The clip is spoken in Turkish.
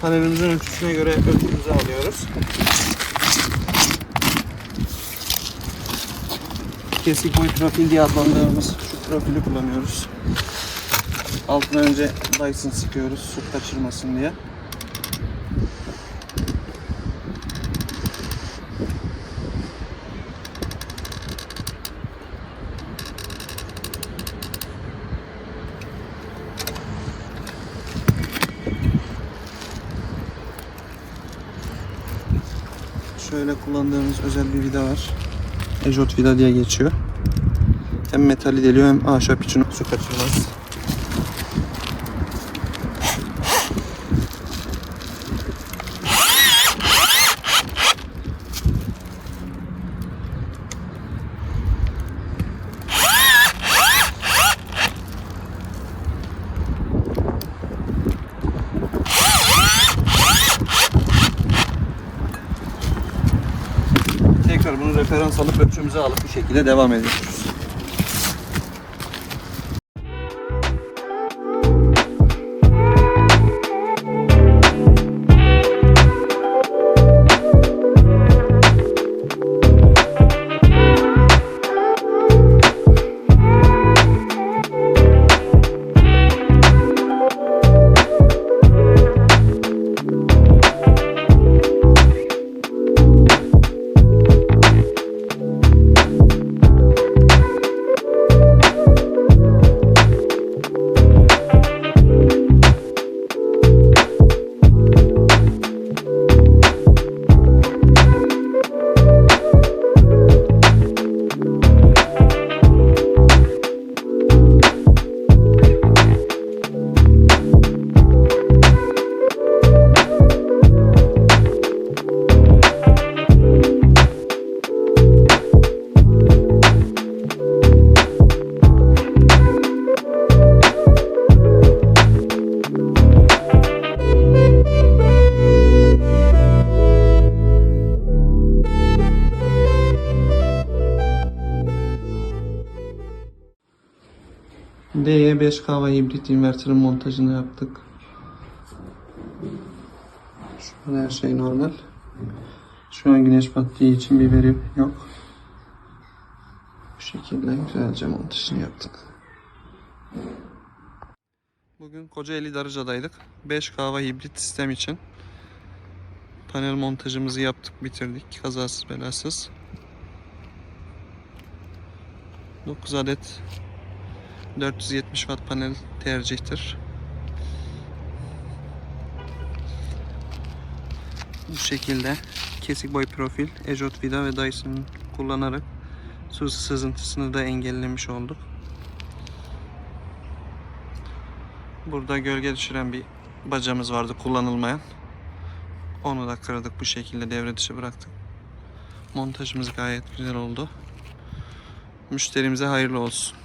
Panelimizin ölçüsüne göre ölçümüzü alıyoruz. Kesik boy profil diye adlandırdığımız şu profili kullanıyoruz. Altına önce Dyson sıkıyoruz su kaçırmasın diye. Şöyle kullandığımız özel bir vida var. Ejot vida diye geçiyor. Hem metali deliyor hem ahşap için su kaçırmaz. Bunu referans alıp ölçümüzü alıp bu şekilde devam ediyoruz. DE5 kahva hibrit inverterin montajını yaptık. Şu an her şey normal. Şu an güneş battığı için bir veri yok. Bu şekilde güzelce montajını yaptık. Bugün Kocaeli Darıca'daydık. 5 kahva hibrit sistem için panel montajımızı yaptık, bitirdik kazasız belasız. 9 adet 470 watt panel tercihtir. Bu şekilde kesik boy profil, ejot vida ve Dyson kullanarak su sızıntısını da engellemiş olduk. Burada gölge düşüren bir bacamız vardı kullanılmayan. Onu da kırdık bu şekilde devre dışı bıraktık. Montajımız gayet güzel oldu. Müşterimize hayırlı olsun.